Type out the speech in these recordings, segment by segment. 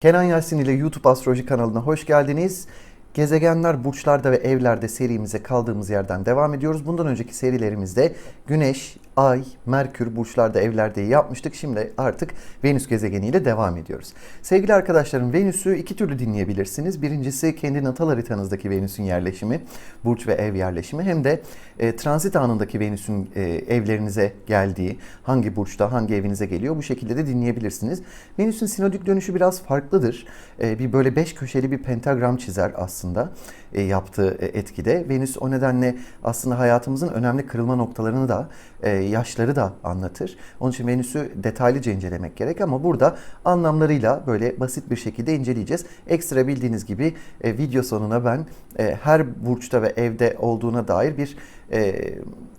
Kenan Yasin ile YouTube Astroloji kanalına hoş geldiniz. Gezegenler burçlarda ve evlerde serimize kaldığımız yerden devam ediyoruz. Bundan önceki serilerimizde Güneş, Ay, Merkür burçlarda evlerde yapmıştık. Şimdi artık Venüs gezegeniyle devam ediyoruz. Sevgili arkadaşlarım Venüs'ü iki türlü dinleyebilirsiniz. Birincisi kendi natal haritanızdaki Venüs'ün yerleşimi, burç ve ev yerleşimi. Hem de e, transit anındaki Venüs'ün e, evlerinize geldiği, hangi burçta, hangi evinize geliyor bu şekilde de dinleyebilirsiniz. Venüs'ün sinodik dönüşü biraz farklıdır. E, bir böyle beş köşeli bir pentagram çizer aslında e, yaptığı e, etkide. Venüs o nedenle aslında hayatımızın önemli kırılma noktalarını da, e, yaşları da anlatır. Onun için Venüs'ü detaylıca incelemek gerek ama burada anlamlarıyla böyle basit bir şekilde inceleyeceğiz. Ekstra bildiğiniz gibi e, video sonuna ben e, her burçta ve evde olduğuna dair bir e,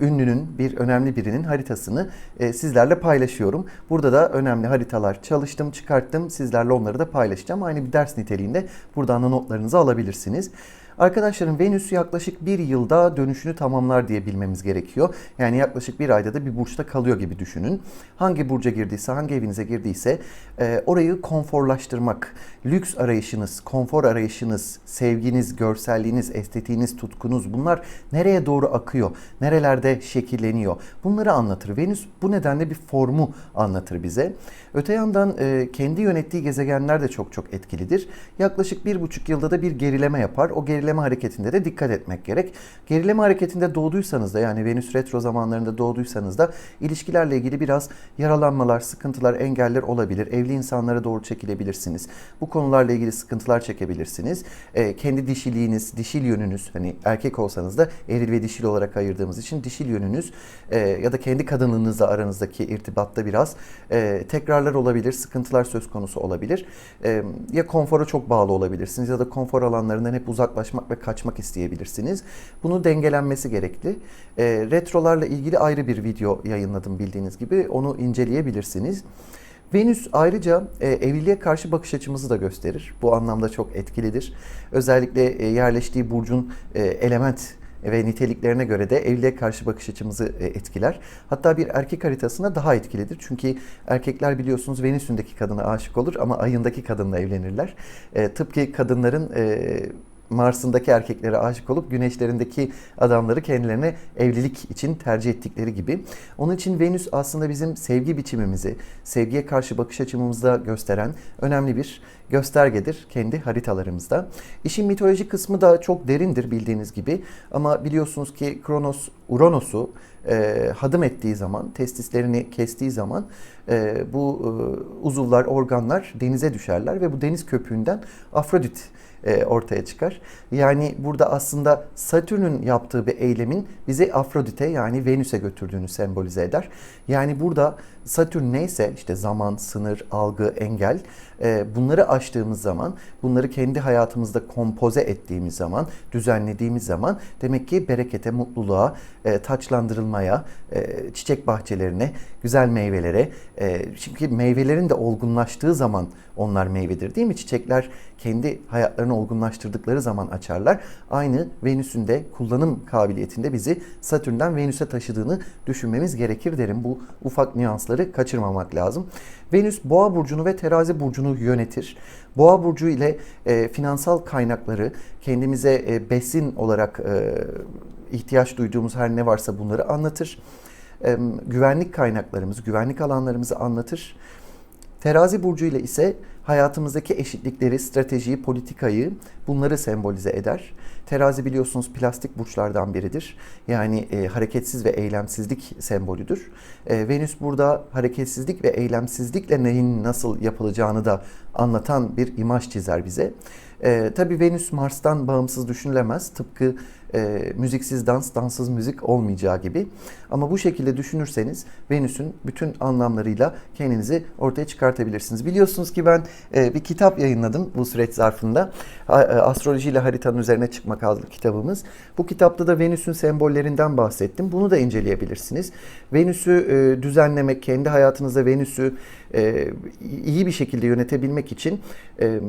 ünlünün, bir önemli birinin haritasını e, sizlerle paylaşıyorum. Burada da önemli haritalar çalıştım, çıkarttım. Sizlerle onları da paylaşacağım. Aynı bir ders niteliğinde buradan da notlarınızı alabilirsiniz. Arkadaşlarım Venüs yaklaşık bir yılda dönüşünü tamamlar diye bilmemiz gerekiyor. Yani yaklaşık bir ayda da bir burçta kalıyor gibi düşünün. Hangi burca girdiyse, hangi evinize girdiyse e, orayı konforlaştırmak, lüks arayışınız, konfor arayışınız, sevginiz, görselliğiniz, estetiğiniz, tutkunuz bunlar nereye doğru akıyor, nerelerde şekilleniyor bunları anlatır. Venüs bu nedenle bir formu anlatır bize. Öte yandan e, kendi yönettiği gezegenler de çok çok etkilidir. Yaklaşık bir buçuk yılda da bir gerileme yapar. O gerileme hareketinde de dikkat etmek gerek. Gerileme hareketinde doğduysanız da yani Venüs retro zamanlarında doğduysanız da ilişkilerle ilgili biraz yaralanmalar, sıkıntılar, engeller olabilir. Evli insanlara doğru çekilebilirsiniz. Bu konularla ilgili sıkıntılar çekebilirsiniz. E, kendi dişiliğiniz, dişil yönünüz hani erkek olsanız da eril ve dişil olarak ayırdığımız için dişil yönünüz e, ya da kendi kadınlığınızla aranızdaki irtibatta biraz e, tekrarlar olabilir, sıkıntılar söz konusu olabilir. E, ya konfora çok bağlı olabilirsiniz ya da konfor alanlarından hep uzaklaşmak ve kaçmak isteyebilirsiniz. Bunu dengelenmesi gerekli. E, retrolarla ilgili ayrı bir video yayınladım bildiğiniz gibi. Onu inceleyebilirsiniz. Venüs ayrıca e, evliliğe karşı bakış açımızı da gösterir. Bu anlamda çok etkilidir. Özellikle e, yerleştiği burcun e, element ve niteliklerine göre de evliliğe karşı bakış açımızı e, etkiler. Hatta bir erkek haritasına daha etkilidir. Çünkü erkekler biliyorsunuz Venüs'ündeki kadına aşık olur ama ayındaki kadınla evlenirler. E, tıpkı kadınların e, Mars'ındaki erkeklere aşık olup güneşlerindeki adamları kendilerine evlilik için tercih ettikleri gibi. Onun için Venüs aslında bizim sevgi biçimimizi, sevgiye karşı bakış açımızda gösteren önemli bir göstergedir kendi haritalarımızda. İşin mitolojik kısmı da çok derindir bildiğiniz gibi ama biliyorsunuz ki Kronos Uranus'u e, hadım ettiği zaman, testislerini kestiği zaman e, bu e, uzuvlar, organlar denize düşerler ve bu deniz köpüğünden Afrodit e, ortaya çıkar. Yani burada aslında Satürn'ün yaptığı bir eylemin bizi Afrodite yani Venüs'e götürdüğünü sembolize eder. Yani burada Satürn neyse işte zaman, sınır, algı, engel e, bunları aştığımız zaman, bunları kendi hayatımızda kompoze ettiğimiz zaman, düzenlediğimiz zaman demek ki berekete, mutluluğa, taçlandırılmaya, çiçek bahçelerine, güzel meyvelere. Çünkü meyvelerin de olgunlaştığı zaman onlar meyvedir değil mi? Çiçekler kendi hayatlarını olgunlaştırdıkları zaman açarlar. Aynı Venüs'ün de kullanım kabiliyetinde bizi Satürn'den Venüs'e taşıdığını düşünmemiz gerekir derim. Bu ufak nüansları kaçırmamak lazım. Venüs Boğa burcunu ve Terazi burcunu yönetir. Boğa burcu ile e, finansal kaynakları kendimize e, besin olarak e, ihtiyaç duyduğumuz her ne varsa bunları anlatır. Güvenlik kaynaklarımızı, güvenlik alanlarımızı anlatır. Terazi burcu ile ise hayatımızdaki eşitlikleri, stratejiyi, politikayı bunları sembolize eder. Terazi biliyorsunuz plastik burçlardan biridir. Yani e, hareketsiz ve eylemsizlik sembolüdür. E, Venüs burada hareketsizlik ve eylemsizlikle neyin nasıl yapılacağını da anlatan bir imaj çizer bize. E, Tabi Venüs Mars'tan bağımsız düşünülemez. Tıpkı e, müziksiz dans, danssız müzik olmayacağı gibi. Ama bu şekilde düşünürseniz Venüs'ün bütün anlamlarıyla kendinizi ortaya çıkartabilirsiniz. Biliyorsunuz ki ben e, bir kitap yayınladım bu süreç zarfında. E, Astroloji ile haritanın üzerine çıkmak adlı kitabımız. Bu kitapta da Venüs'ün sembollerinden bahsettim. Bunu da inceleyebilirsiniz. Venüs'ü e, düzenlemek, kendi hayatınızda Venüs'ü e, iyi bir şekilde yönetebilmek için e,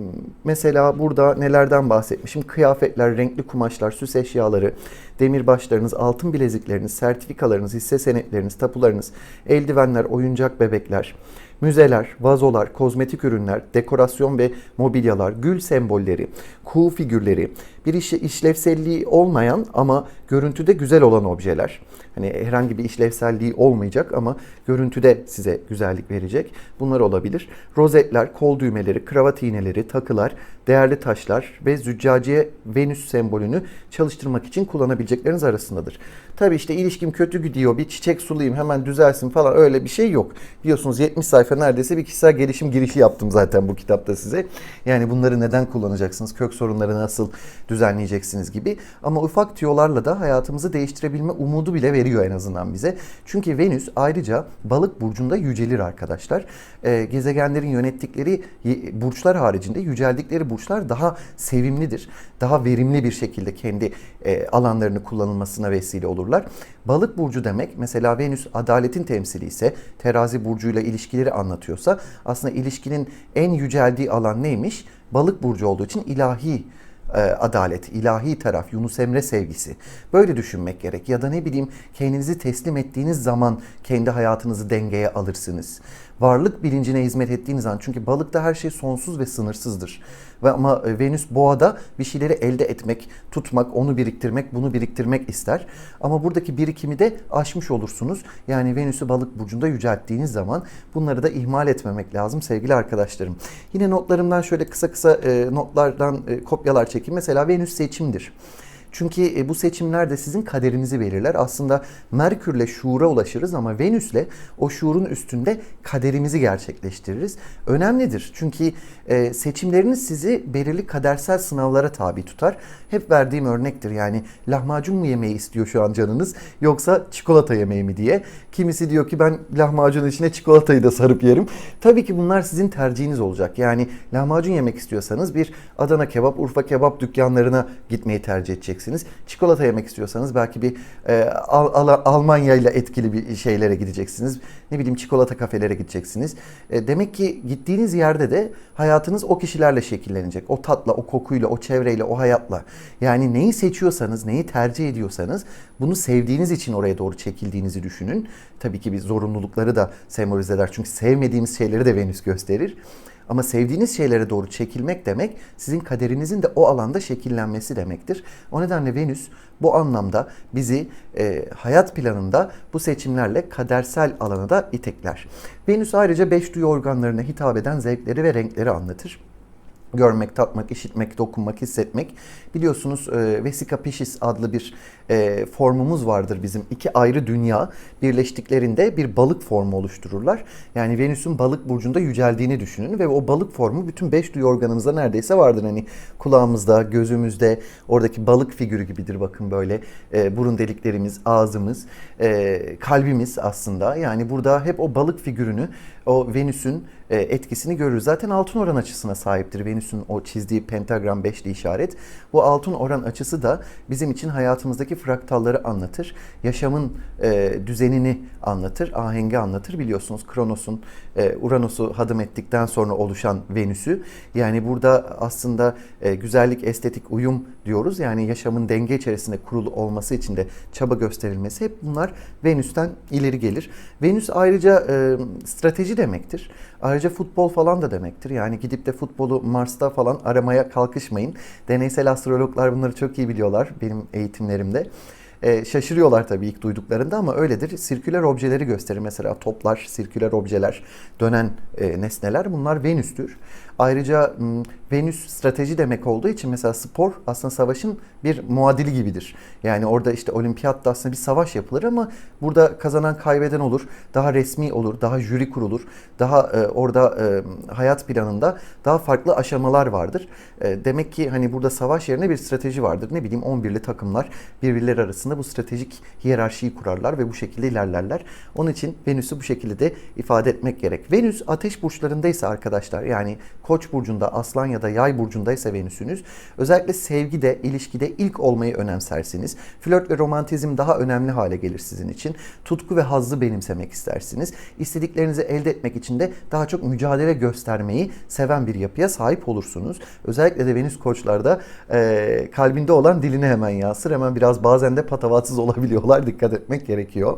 mesela burada nelerden bahsetmişim? Kıyafetler, renkli kumaşlar, süs eşyaları, demirbaşlarınız, altın bilezikleriniz, sertifikalarınız, hisse senetleriniz, tapularınız, eldivenler, oyuncak bebekler, müzeler, vazolar, kozmetik ürünler, dekorasyon ve mobilyalar, gül sembolleri, kuğu figürleri, bir işe işlevselliği olmayan ama görüntüde güzel olan objeler. Hani herhangi bir işlevselliği olmayacak ama görüntüde size güzellik verecek. Bunlar olabilir. Rozetler, kol düğmeleri, kravat iğneleri, takılar, değerli taşlar ve züccaciye Venüs sembolünü çalıştırmak için kullanabilecekleriniz arasındadır. Tabi işte ilişkim kötü gidiyor, bir çiçek sulayayım hemen düzelsin falan öyle bir şey yok. Biliyorsunuz 70 sayfa neredeyse bir kişisel gelişim girişi yaptım zaten bu kitapta size. Yani bunları neden kullanacaksınız, kök sorunları nasıl düzenleyeceksiniz gibi. Ama ufak tüyolarla da hayatımızı değiştirebilme umudu bile veriyor en azından bize. Çünkü Venüs ayrıca balık burcunda yücelir arkadaşlar. Ee, gezegenlerin yönettikleri burçlar haricinde yüceldikleri burçlar daha sevimlidir. Daha verimli bir şekilde kendi e, alanlarını kullanılmasına vesile olurlar. Balık burcu demek mesela Venüs adaletin temsili ise terazi burcuyla ilişkileri anlatıyorsa aslında ilişkinin en yüceldiği alan neymiş? Balık burcu olduğu için ilahi e, adalet, ilahi taraf, Yunus Emre sevgisi. Böyle düşünmek gerek. Ya da ne bileyim kendinizi teslim ettiğiniz zaman kendi hayatınızı dengeye alırsınız. Varlık bilincine hizmet ettiğiniz an çünkü balıkta her şey sonsuz ve sınırsızdır. Ve ama e, Venüs boğada bir şeyleri elde etmek, tutmak, onu biriktirmek, bunu biriktirmek ister. Ama buradaki birikimi de aşmış olursunuz. Yani Venüs'ü balık burcunda yücelttiğiniz zaman bunları da ihmal etmemek lazım sevgili arkadaşlarım. Yine notlarımdan şöyle kısa kısa e, notlardan e, kopyalar çekeyim. Mesela Venüs seçimdir. Çünkü e, bu seçimler de sizin kaderinizi verirler. Aslında Merkürle şuura ulaşırız ama Venüsle o şuurun üstünde kaderimizi gerçekleştiririz. Önemlidir. Çünkü e, seçimleriniz sizi belirli kadersel sınavlara tabi tutar. Hep verdiğim örnektir. Yani lahmacun mu yemeyi istiyor şu an canınız yoksa çikolata yemeyi mi diye. Kimisi diyor ki ben lahmacunun içine çikolatayı da sarıp yerim. Tabii ki bunlar sizin tercihiniz olacak. Yani lahmacun yemek istiyorsanız bir Adana kebap, Urfa kebap dükkanlarına gitmeyi tercih edeceksiniz. Çikolata yemek istiyorsanız belki bir e, Al Al Almanya ile etkili bir şeylere gideceksiniz. Ne bileyim çikolata kafelere gideceksiniz. E, demek ki gittiğiniz yerde de hayatınız o kişilerle şekillenecek. O tatla, o kokuyla, o çevreyle, o hayatla. Yani neyi seçiyorsanız, neyi tercih ediyorsanız bunu sevdiğiniz için oraya doğru çekildiğinizi düşünün. Tabii ki bir zorunlulukları da sembolize eder. Çünkü sevmediğimiz şeyleri de Venüs gösterir. Ama sevdiğiniz şeylere doğru çekilmek demek sizin kaderinizin de o alanda şekillenmesi demektir. O nedenle Venüs bu anlamda bizi e, hayat planında bu seçimlerle kadersel alana da itekler. Venüs ayrıca beş duyu organlarına hitap eden zevkleri ve renkleri anlatır görmek, tatmak, işitmek, dokunmak, hissetmek. Biliyorsunuz e, Vesica Piscis adlı bir e, formumuz vardır bizim. İki ayrı dünya birleştiklerinde bir balık formu oluştururlar. Yani Venüs'ün balık burcunda yüceldiğini düşünün ve o balık formu bütün beş duyu organımızda neredeyse vardır. Hani kulağımızda, gözümüzde, oradaki balık figürü gibidir bakın böyle. E, burun deliklerimiz, ağzımız, e, kalbimiz aslında. Yani burada hep o balık figürünü, o Venüs'ün e, etkisini görürüz. Zaten altın oran açısına sahiptir Venüs'ün o çizdiği pentagram beşli işaret. Bu altın oran açısı da bizim için hayatımızdaki fraktalları anlatır. Yaşamın e, düzenini anlatır, ahengi anlatır. Biliyorsunuz Kronos'un e, Uranüs'ü hadım ettikten sonra oluşan Venüs'ü. Yani burada aslında e, güzellik, estetik, uyum diyoruz. Yani yaşamın denge içerisinde kurulu olması için de çaba gösterilmesi hep bunlar Venüs'ten ileri gelir. Venüs ayrıca e, strateji demektir. Ayrıca futbol falan da demektir. Yani gidip de futbolu Mars'ta falan aramaya kalkışmayın. Deneysel astrologlar bunları çok iyi biliyorlar benim eğitimlerimde. E, şaşırıyorlar tabii ilk duyduklarında ama öyledir. Sirküler objeleri gösterir. Mesela toplar, sirküler objeler, dönen e, nesneler bunlar Venüs'tür. Ayrıca Venüs strateji demek olduğu için mesela spor aslında savaşın bir muadili gibidir. Yani orada işte olimpiyatta aslında bir savaş yapılır ama burada kazanan kaybeden olur. Daha resmi olur, daha jüri kurulur. Daha e, orada e, hayat planında daha farklı aşamalar vardır. E, demek ki hani burada savaş yerine bir strateji vardır. Ne bileyim 11'li takımlar birbirleri arasında aslında bu stratejik hiyerarşiyi kurarlar ve bu şekilde ilerlerler. Onun için Venüs'ü bu şekilde de ifade etmek gerek. Venüs ateş burçlarındaysa arkadaşlar yani Koç burcunda, Aslan ya da Yay burcundaysa Venüs'ünüz özellikle sevgide, ilişkide ilk olmayı önemsersiniz. Flört ve romantizm daha önemli hale gelir sizin için. Tutku ve hazzı benimsemek istersiniz. İstediklerinizi elde etmek için de daha çok mücadele göstermeyi seven bir yapıya sahip olursunuz. Özellikle de Venüs koçlarda e, kalbinde olan diline hemen yansır. Hemen biraz bazen de patavatsız olabiliyorlar. Dikkat etmek gerekiyor.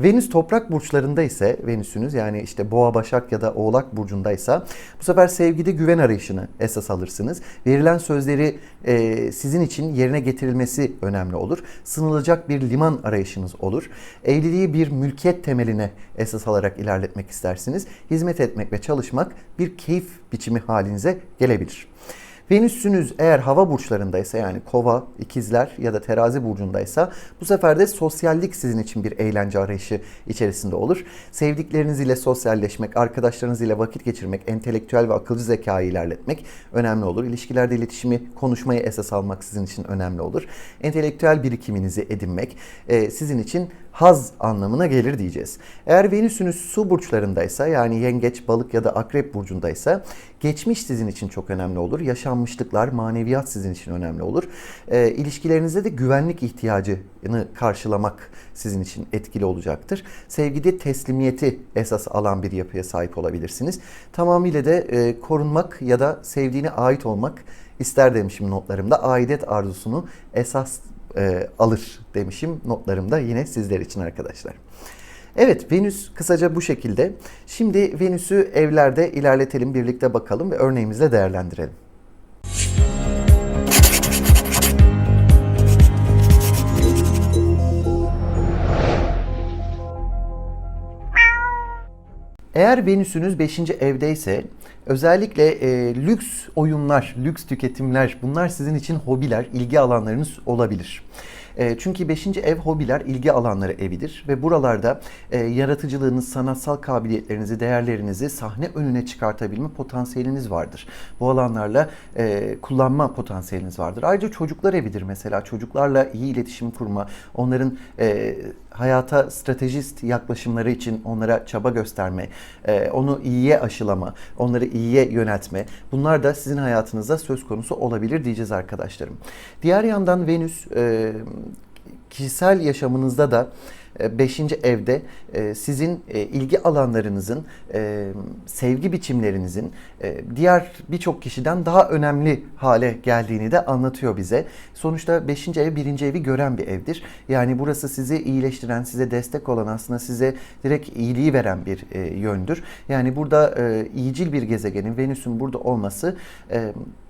Venüs toprak burçlarında ise Venüsünüz yani işte Boğa, Başak ya da Oğlak burcundaysa bu sefer sevgide güven arayışını esas alırsınız. Verilen sözleri e, sizin için yerine getirilmesi önemli olur. Sınılacak bir liman arayışınız olur. Evliliği bir mülkiyet temeline esas alarak ilerletmek istersiniz. Hizmet etmek ve çalışmak bir keyif biçimi halinize gelebilir. Venüs'ünüz eğer hava burçlarındaysa yani kova, ikizler ya da terazi burcundaysa bu sefer de sosyallik sizin için bir eğlence arayışı içerisinde olur. Sevdiklerinіз ile sosyalleşmek, arkadaşlarınız ile vakit geçirmek, entelektüel ve akılcı zekayı ilerletmek önemli olur. İlişkilerde iletişimi, konuşmayı esas almak sizin için önemli olur. Entelektüel birikiminizi edinmek e, sizin için haz anlamına gelir diyeceğiz. Eğer Venüs'ünüz su burçlarındaysa yani yengeç, balık ya da akrep burcundaysa geçmiş sizin için çok önemli olur. Yaşanmışlıklar, maneviyat sizin için önemli olur. E, ilişkilerinizde de güvenlik ihtiyacını karşılamak sizin için etkili olacaktır. Sevgide teslimiyeti esas alan bir yapıya sahip olabilirsiniz. Tamamıyla da e, korunmak ya da sevdiğine ait olmak ister demişim notlarımda. Aidet arzusunu esas e, alır demişim notlarımda yine sizler için arkadaşlar. Evet Venüs kısaca bu şekilde. Şimdi Venüs'ü evlerde ilerletelim birlikte bakalım ve örneğimizle değerlendirelim. Eğer Venüs'ünüz 5. evdeyse özellikle e, lüks oyunlar, lüks tüketimler bunlar sizin için hobiler, ilgi alanlarınız olabilir. E, çünkü 5. ev hobiler, ilgi alanları evidir ve buralarda e, yaratıcılığınız, sanatsal kabiliyetlerinizi, değerlerinizi sahne önüne çıkartabilme potansiyeliniz vardır. Bu alanlarla e, kullanma potansiyeliniz vardır. Ayrıca çocuklar evidir mesela. Çocuklarla iyi iletişim kurma, onların e, hayata stratejist yaklaşımları için onlara çaba gösterme, onu iyiye aşılama, onları iyiye yöneltme. Bunlar da sizin hayatınızda söz konusu olabilir diyeceğiz arkadaşlarım. Diğer yandan Venüs kişisel yaşamınızda da 5. evde e, sizin e, ilgi alanlarınızın, e, sevgi biçimlerinizin diğer birçok kişiden daha önemli hale geldiğini de anlatıyor bize. Sonuçta 5. ev 1. evi gören bir evdir. Yani burası sizi iyileştiren, size destek olan aslında size direkt iyiliği veren bir yöndür. Yani burada iyicil bir gezegenin Venüs'ün burada olması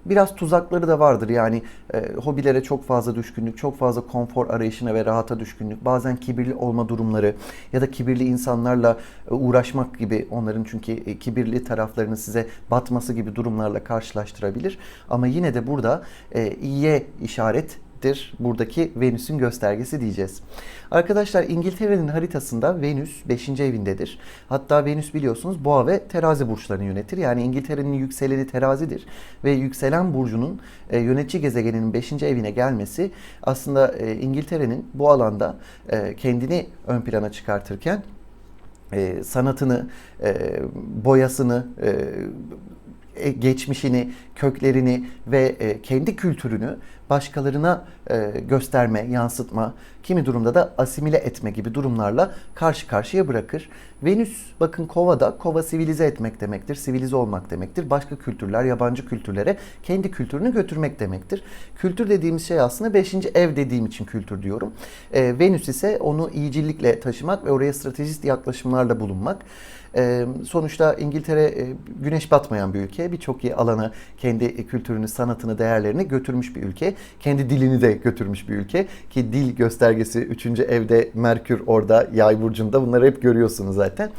biraz tuzakları da vardır. Yani e, hobilere çok fazla düşkünlük, çok fazla konfor arayışına ve rahata düşkünlük, bazen kibirli olma durumları ya da kibirli insanlarla e, uğraşmak gibi onların çünkü e, kibirli taraflarını size batması gibi durumlarla karşılaştırabilir. Ama yine de burada e, iyiye işaret dir buradaki Venüs'ün göstergesi diyeceğiz. Arkadaşlar İngiltere'nin haritasında Venüs 5. evindedir. Hatta Venüs biliyorsunuz boğa ve terazi burçlarını yönetir. Yani İngiltere'nin yükseleni terazidir ve yükselen burcunun e, yönetici gezegeninin 5. evine gelmesi aslında e, İngiltere'nin bu alanda e, kendini ön plana çıkartırken e, sanatını, e, boyasını, e, e, geçmişini, köklerini ve e, kendi kültürünü başkalarına e, gösterme, yansıtma, kimi durumda da asimile etme gibi durumlarla karşı karşıya bırakır. Venüs bakın kovada, kova sivilize etmek demektir, sivilize olmak demektir. Başka kültürler, yabancı kültürlere kendi kültürünü götürmek demektir. Kültür dediğimiz şey aslında 5. ev dediğim için kültür diyorum. Venüs ise onu iyicillikle taşımak ve oraya stratejist yaklaşımlarla bulunmak. sonuçta İngiltere güneş batmayan bir ülke. Birçok alana kendi kültürünü, sanatını, değerlerini götürmüş bir ülke. Kendi dilini de götürmüş bir ülke. Ki dil göstergesi 3. evde Merkür orada yay burcunda bunları hep görüyorsunuz zaten.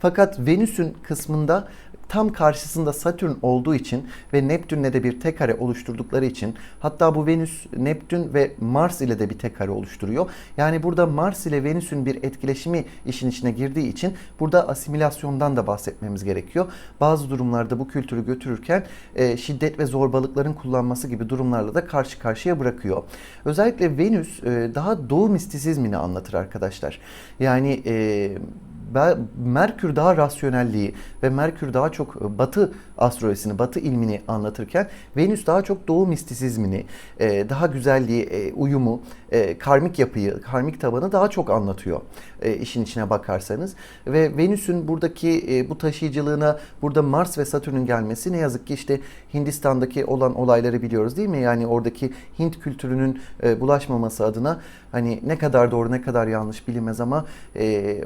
Fakat Venüs'ün kısmında tam karşısında Satürn olduğu için ve Neptün'le de bir tek kare oluşturdukları için hatta bu Venüs, Neptün ve Mars ile de bir tek kare oluşturuyor. Yani burada Mars ile Venüs'ün bir etkileşimi işin içine girdiği için burada asimilasyondan da bahsetmemiz gerekiyor. Bazı durumlarda bu kültürü götürürken e, şiddet ve zorbalıkların kullanması gibi durumlarla da karşı karşıya bırakıyor. Özellikle Venüs e, daha doğu mistisizmini anlatır arkadaşlar. Yani e, Merkür daha rasyonelliği ve Merkür daha çok e, batı astrolojisini, batı ilmini anlatırken Venüs daha çok doğu mistisizmini, e, daha güzelliği, e, uyumu, karmik yapıyı, karmik tabanı daha çok anlatıyor işin içine bakarsanız. Ve Venüs'ün buradaki bu taşıyıcılığına burada Mars ve Satürn'ün gelmesi ne yazık ki işte Hindistan'daki olan olayları biliyoruz değil mi? Yani oradaki Hint kültürünün bulaşmaması adına hani ne kadar doğru ne kadar yanlış bilinmez ama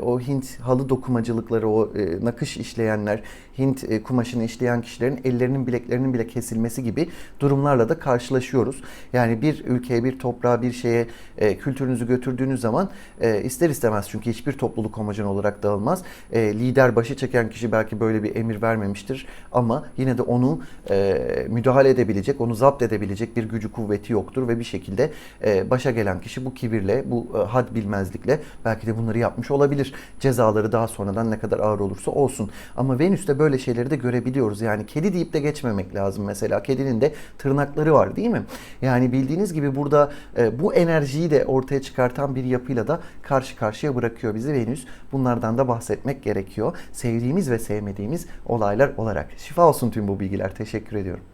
o Hint halı dokumacılıkları, o e, nakış işleyenler, Hint e, kumaşını işleyen kişilerin ellerinin bileklerinin bile kesilmesi gibi durumlarla da karşılaşıyoruz. Yani bir ülkeye, bir toprağa, bir şeye e, kültürünüzü götürdüğünüz zaman e, ister istemez çünkü hiçbir topluluk homojen olarak dağılmaz. E, lider başı çeken kişi belki böyle bir emir vermemiştir ama yine de onu e, müdahale edebilecek, onu zapt edebilecek bir gücü kuvveti yoktur ve bir şekilde e, başa gelen kişi bu kibirle, bu e, had bilmezlikle belki de bunları yapmış olabilir. Cezaları daha sonradan ne kadar ağır olursa olsun. Ama Venüs'te böyle şeyleri de görebiliyoruz. Yani kedi deyip de geçmemek lazım mesela. Kedinin de tırnakları var değil mi? Yani bildiğiniz gibi burada e, bu enerjiyi de ortaya çıkartan bir yapıyla da karşı karşıya bırakıyor bizi Venüs. Bunlardan da bahsetmek gerekiyor. Sevdiğimiz ve sevmediğimiz olaylar olarak. Şifa olsun tüm bu bilgiler. Teşekkür ediyorum.